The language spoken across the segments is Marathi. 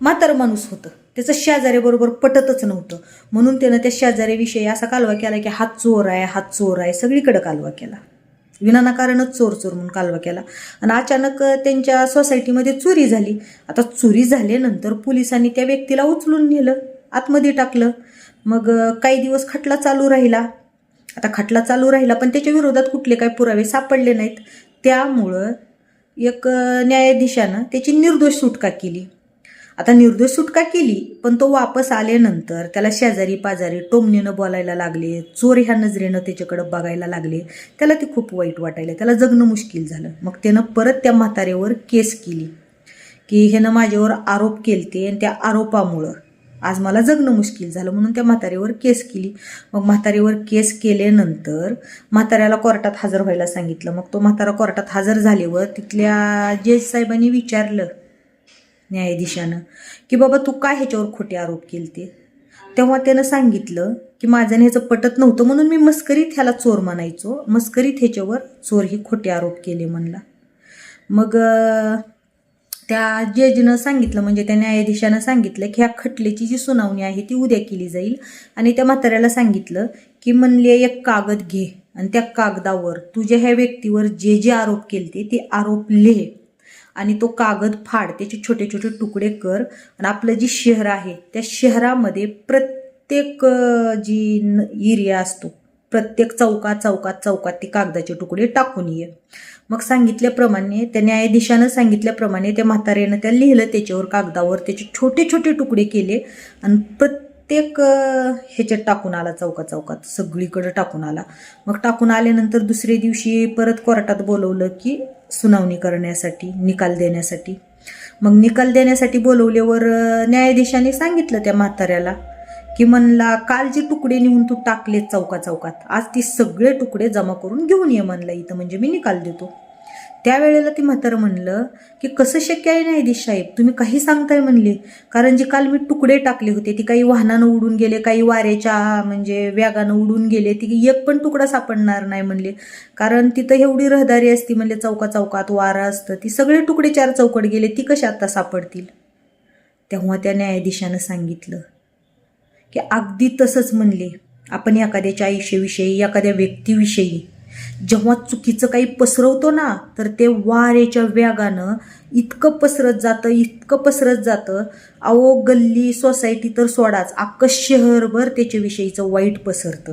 म्हातारं माणूस होतं. त्याचं शेजाऱ्याबरोबर पटतच नव्हतं. म्हणून त्यानं त्या शेजाऱ्याविषयी असा कालवा केला की हात चोर आहे हात चोर आहे सगळीकडे कालवा केला. विनाकारणच चोर चोर म्हणून कालवा केला. आणि अचानक त्यांच्या सोसायटीमध्ये चोरी झाली. आता चोरी झाल्यानंतर पोलिसांनी त्या व्यक्तीला उचलून नेलं आतमध्ये टाकलं. मग काही दिवस खटला चालू राहिला. आता खटला चालू राहिला पण त्याच्या विरोधात कुठले काही पुरावे सापडले नाहीत. त्यामुळं एक न्यायाधीशानं त्याची निर्दोष सुटका केली. आता निर्दोष सुटका केली पण तो वापस आल्यानंतर त्याला शेजारी पाजारी टोमणीनं बोलायला लागले चोर ह्या नजरेनं त्याच्याकडं बघायला लागले. त्याला ते खूप वाईट वाटायला. त्याला जगणं मुश्किल झालं. मग त्यानं परत त्या म्हाताऱ्यावर केस केली. की ह्यानं माझ्यावर आरोप केलते आणि त्या आरोपामुळं आज मला जगणं मुश्किल झालं म्हणून त्या म्हातारेवर केस केली. मग म्हातारेवर केस केल्यानंतर म्हाताऱ्याला कोर्टात हजर व्हायला सांगितलं. मग तो म्हातारा कोर्टात हजर झाल्यावर तिथल्या जज साहेबांनी विचारलं न्यायाधीशानं की बाबा तू काय ह्याच्यावर खोटे आरोप केलते? तेव्हा त्यानं सांगितलं की माझं ह्याचं पटत नव्हतं म्हणून मी मस्करीत ह्याला चोर म्हणायचो. मस्करीत ह्याच्यावर चोर ही खोटे आरोप केले म्हणला. मग त्या जजनं सांगितलं म्हणजे त्या न्यायाधीशानं सांगितलं की ह्या खटल्याची जी सुनावणी आहे ती उद्या केली जाईल. आणि त्या म्हाताऱ्याला सांगितलं की म्हणले एक कागद घे आणि त्या कागदावर तुझ्या ह्या व्यक्तीवर जे जे आरोप केले ते आरोप लिह आणि तो कागद फाड त्याचे छोटे छोटे तुकडे कर आणि आपलं जी शहर आहे त्या शहरामध्ये प्रत्येक जी न- एरिया असतो प्रत्येक चौकात चौकात चौकात ते कागदाचे तुकडे टाकून ये. मग सांगितल्याप्रमाणे त्या न्यायाधीशानं सांगितल्याप्रमाणे त्या म्हाताऱ्यानं त्या लिहिलं त्याच्यावर कागदावर त्याचे छोटे छोटे तुकडे केले आणि प्रत्येक प्रत्येक ह्याच्यात टाकून आला चौका चौकात. सगळीकडं टाकून आला. मग टाकून आल्यानंतर दुसऱ्या दिवशी परत कोर्टात बोलवलं की सुनावणी करण्यासाठी निकाल देण्यासाठी. मग निकाल देण्यासाठी बोलवल्यावर न्यायाधीशाने सांगितलं त्या म्हाताऱ्याला की म्हणला काल जे तुकडे नेऊन तू टाकले चौका चौकात आज ती सगळे तुकडे जमा करून घेऊन ये म्हणलं इथं. म्हणजे मी निकाल देतो. त्यावेळेला ती म्हातारं म्हणलं की कसं शक्य आहे न्यायाधीश साहेब? तुम्ही काही सांगताय म्हणले. कारण जे काल मी तुकडे टाकले होते ती काही वाहनानं उडून गेले काही वाऱ्याच्या म्हणजे व्यागानं उडून गेले ती एक पण तुकडा सापडणार नाही म्हणले. कारण तिथं एवढी रहदारी असती म्हणले चौका चौकात वारा असतं ती सगळे तुकडे चार चौकट गेले ती कशी आता सापडतील? तेव्हा त्या न्यायाधीशानं सांगितलं की अगदी तसंच म्हणले आपण एखाद्याच्या आयुष्याविषयी एखाद्या व्यक्तीविषयी जेव्हा चुकीचं काही पसरवतो ना तर ते वारेच्या वेगानं इतकं पसरत जातं इतकं पसरत जातं. अहो गल्ली सोसायटी तर सोडाच. अख्खं शहरभर त्याच्याविषयीचं वाईट पसरतं.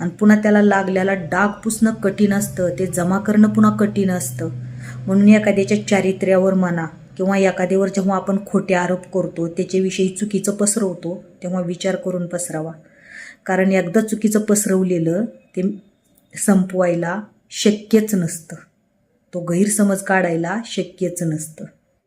आणि पुन्हा त्याला लागल्याला डाग पुसणं कठीण असतं ते जमा करणं पुन्हा कठीण असतं. म्हणून एखाद्याच्या चारित्र्यावर म्हणा किंवा एखाद्यावर जेव्हा आपण खोटे आरोप करतो त्याच्याविषयी चुकीचं पसरवतो तेव्हा विचार करून पसरावा. कारण एकदा चुकीचं पसरवलेलं ते संपवायला शक्यच नसतं. तो गैरसमज काढायला शक्यच नसतं.